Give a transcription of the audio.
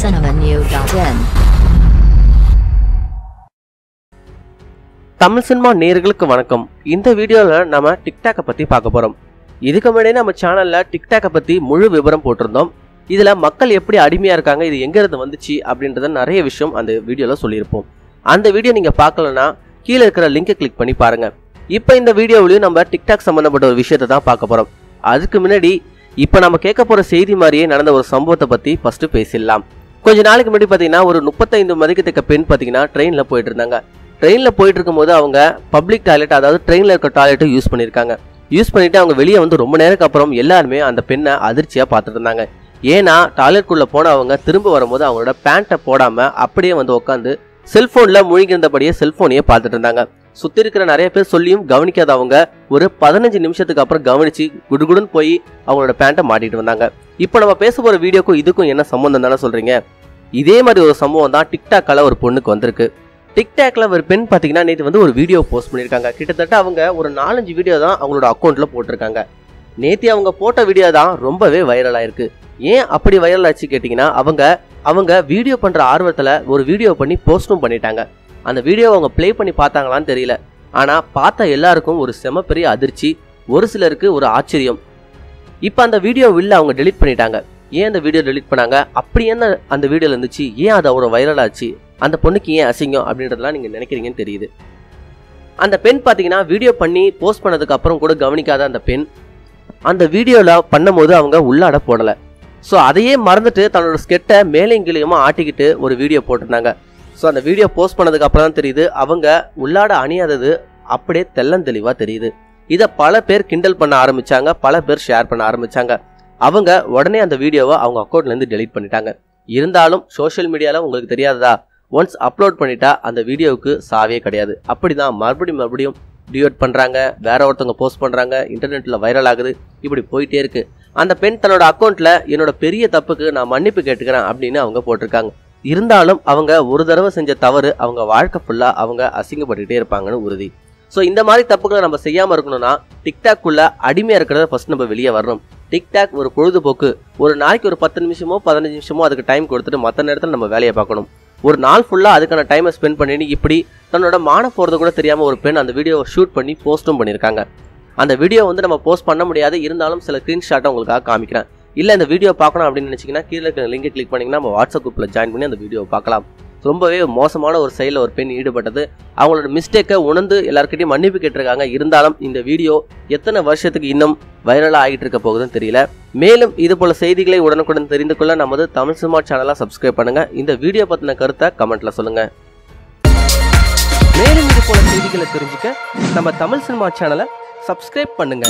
cinemanew.in. Tamil cinema நேர்களுக்கு வணக்கம். இந்த வீடியோவில் நம்ம டிக்டாக்கை பற்றி பார்க்க போகிறோம் இதுக்கு முன்னாடியே நம்ம சேனலில் டிக்டாக்கை பற்றி முழு விவரம் போட்டிருந்தோம். இதில் மக்கள் எப்படி அடிமையாக இருக்காங்க இது எங்கேருந்து வந்துச்சு அப்படின்றத நிறைய விஷயம் அந்த வீடியோவில் சொல்லியிருப்போம். அந்த வீடியோ நீங்கள் பார்க்கலன்னா கீழே இருக்கிற லிங்கை கிளிக் பண்ணி பாருங்கள் இப்போ இந்த வீடியோவிலையும் நம்ம டிக்டாக் சம்மந்தப்பட்ட ஒரு விஷயத்தை தான் பார்க்க போகிறோம் அதுக்கு முன்னாடி இப்போ நம்ம கேட்க போகிற செய்தி மாதிரியே நடந்த ஒரு சம்பவத்தை பற்றி ஃபஸ்ட்டு பேசிடலாம். கொஞ்ச நாளைக்கு முன்னாடி பார்த்தீங்கன்னா ஒரு முப்பத்தைந்து மதிக்கத்தக்க பெண் பார்த்தீங்கன்னா ட்ரெயினில் போயிட்டு இருந்தாங்க ட்ரெயினில் போயிட்டு இருக்கும்போது அவங்க பப்ளிக் டாய்லெட் அதாவது ட்ரெயினில் இருக்க டாய்லெட்டை யூஸ் பண்ணியிருக்காங்க. யூஸ் பண்ணிட்டு அவங்க வெளியே வந்து ரொம்ப நேரத்துக்கு அப்புறம் எல்லாருமே அந்த பெண்ணை அதிர்ச்சியாக பார்த்துட்டு இருந்தாங்க. ஏன்னா டாய்லெட்குள்ளே போனவங்க திரும்ப வரும்போது அவங்களோட பேண்ட்டை போடாமல் அப்படியே வந்து உட்காந்து செல்ஃபோனில் மூழ்கியிருந்தபடியே செல்ஃபோனையே பார்த்துட்டு இருந்தாங்க. சுற்றி இருக்கிற நிறைய பேர் சொல்லியும் கவனிக்காத அவங்க ஒரு பதினஞ்சு நிமிஷத்துக்கு அப்புறம் கவனிச்சு குடுகுடுன்னு போய் அவங்களோட பேண்ட்டை மாட்டிட்டு வந்தாங்க. இப்போ நம்ம பேச போகிற வீடியோக்கும் இதுக்கும் என்ன சம்மந்தம் தானே சொல்கிறீங்க இதே மாதிரி ஒரு சம்பவம் தான் டிக்டாக்ல ஒரு பொண்ணுக்கு வந்திருக்கு. டிக்டாக்ல ஒரு பெண் பார்த்தீங்கன்னா நேற்று வந்து ஒரு வீடியோ போஸ்ட் பண்ணியிருக்காங்க. கிட்டத்தட்ட அவங்க ஒரு நாலஞ்சு வீடியோ தான் அவங்களோட அக்கௌண்ட்ல போட்டிருக்காங்க. நேத்தி அவங்க போட்ட வீடியோ தான் ரொம்பவே வைரல் ஆயிருக்கு. ஏன் அப்படி வைரல் ஆச்சு கேட்டிங்கன்னா அவங்க அவங்க வீடியோ பண்ணுற ஆர்வத்தில் ஒரு வீடியோ பண்ணி போஸ்ட்டும் பண்ணிட்டாங்க. அந்த வீடியோவை அவங்க ப்ளே பண்ணி பார்த்தாங்களான்னு தெரியல. ஆனால் பார்த்த எல்லாருக்கும் ஒரு செம பெரிய அதிர்ச்சி ஒரு சிலருக்கு ஒரு ஆச்சரியம். இப்போ அந்த வீடியோ வெளில அவங்க டெலீட் பண்ணிட்டாங்க. ஏன் அந்த வீடியோ டெலீட் பண்ணாங்க? அப்படி என்ன அந்த வீடியோவில் இருந்துச்சு? ஏன் அது அவ்வளோ வைரலாச்சு அந்த பொண்ணுக்கு ஏன் அசிங்கம்? அப்படின்றதெல்லாம் நீங்கள் நினைக்கிறீங்கன்னு தெரியுது. அந்த பெண் பார்த்தீங்கன்னா வீடியோ பண்ணி போஸ்ட் பண்ணதுக்கு அப்புறம் கூட கவனிக்காத அந்த பெண். அந்த வீடியோவில் பண்ணும்போது அவங்க உள்ளாட போடலை. ஸோ அதையே மறந்துட்டு தன்னோட ஸ்கெட்டை மேலே கீழேயுமா ஆட்டிக்கிட்டு ஒரு வீடியோ போட்டிருந்தாங்க. ஸோ அந்த வீடியோ போஸ்ட் பண்ணதுக்கு அப்புறம் தான் தெரியுது அவங்க உள்ளாட அணியாதது அப்படியே தெள்ளந்தெளிவாக தெரியுது. இதை பல பேர் கிண்டல் பண்ண ஆரம்பிச்சாங்க பல பேர் ஷேர் பண்ண ஆரம்பிச்சாங்க. அவங்க உடனே அந்த வீடியோவை அவங்க அக்கௌண்ட்லேருந்து டெலீட் பண்ணிட்டாங்க. இருந்தாலும் சோஷியல் மீடியாவில் உங்களுக்கு தெரியாததா? ஒன்ஸ் அப்லோட் பண்ணிட்டா அந்த வீடியோவுக்கு சாவே கிடையாது. அப்படிதான் மறுபடியும் மறுபடியும் டியோட் பண்ணுறாங்க வேற ஒருத்தவங்க போஸ்ட் பண்ணுறாங்க இன்டர்நெட்டில் வைரல் ஆகுது இப்படி போயிட்டே இருக்கு. அந்த பெண் தன்னோட அக்கௌண்ட்டில் என்னோட பெரிய தப்புக்கு நான் மன்னிப்பு கேட்டுக்கிறேன் அப்படின்னு அவங்க போட்டிருக்காங்க. இருந்தாலும் அவங்க ஒரு தடவை செஞ்ச தவறு அவங்க வாழ்க்கை ஃபுல்லாக அவங்க அசிங்கப்பட்டுக்கிட்டே இருப்பாங்கன்னு உறுதி. ஸோ இந்த மாதிரி தப்புகளை நம்ம செய்யாமல் இருக்கணும்னா டிக்டாக்குள்ள அடிமையாக இருக்கிறத ஃபர்ஸ்ட் நம்ம வெளியே வரணும். டிக்டாக் ஒரு பொழுதுபோக்கு. ஒரு நாளைக்கு ஒரு பத்து நிமிஷமோ பதினஞ்சு நிமிஷமோ அதுக்கு டைம் கொடுத்துட்டு மற்ற நேரத்தில் நம்ம வேலையை பார்க்கணும். ஒரு நாள் ஃபுல்லாக அதுக்கான டைமை ஸ்பெண்ட் பண்ணிட்டு இப்படி தன்னோட மான போகிறது கூட தெரியாமல் ஒரு பெண் அந்த வீடியோவை ஷூட் பண்ணி போஸ்ட்டும் பண்ணியிருக்காங்க. அந்த வீடியோ வந்து நம்ம போஸ்ட் பண்ண முடியாது. இருந்தாலும் சில ஸ்க்ரீன்ஷாட்டை உங்களுக்காக காமிக்கிறேன். இல்லை இந்த வீடியோ பார்க்கணும் அப்படின்னு நினச்சிங்கன்னா கீழே இருக்கிற லிங்கை கிளிக் பண்ணிங்கன்னா நம்ம வாட்ஸ்அப் குரூப்பில் ஜாயின் பண்ணி அந்த வீடியோவை பார்க்கலாம். ரொம்பவே மோசமான ஒரு செயலில் ஒரு பெண் ஈடுபட்டது. அவங்களோட மிஸ்டேக்கை உணர்ந்து எல்லாருக்கிட்டையும் மன்னிப்பு கேட்டிருக்காங்க. இருந்தாலும் இந்த வீடியோ எத்தனை வருஷத்துக்கு இன்னும் வைரலாக ஆகிட்டு இருக்க போகுதுன்னு தெரியல. மேலும் இது போல செய்திகளை உடனுக்குடன் தெரிந்து கொள்ள நமது தமிழ் சினிமா சேனலாக சப்ஸ்கிரைப் பண்ணுங்க. இந்த வீடியோ பற்றின கருத்தை கமெண்ட்ல சொல்லுங்க. மேலும் இது போல செய்திகளை தெரிஞ்சுக்க நம்ம தமிழ் சினிமா சேனலை சப்ஸ்கிரைப் பண்ணுங்க.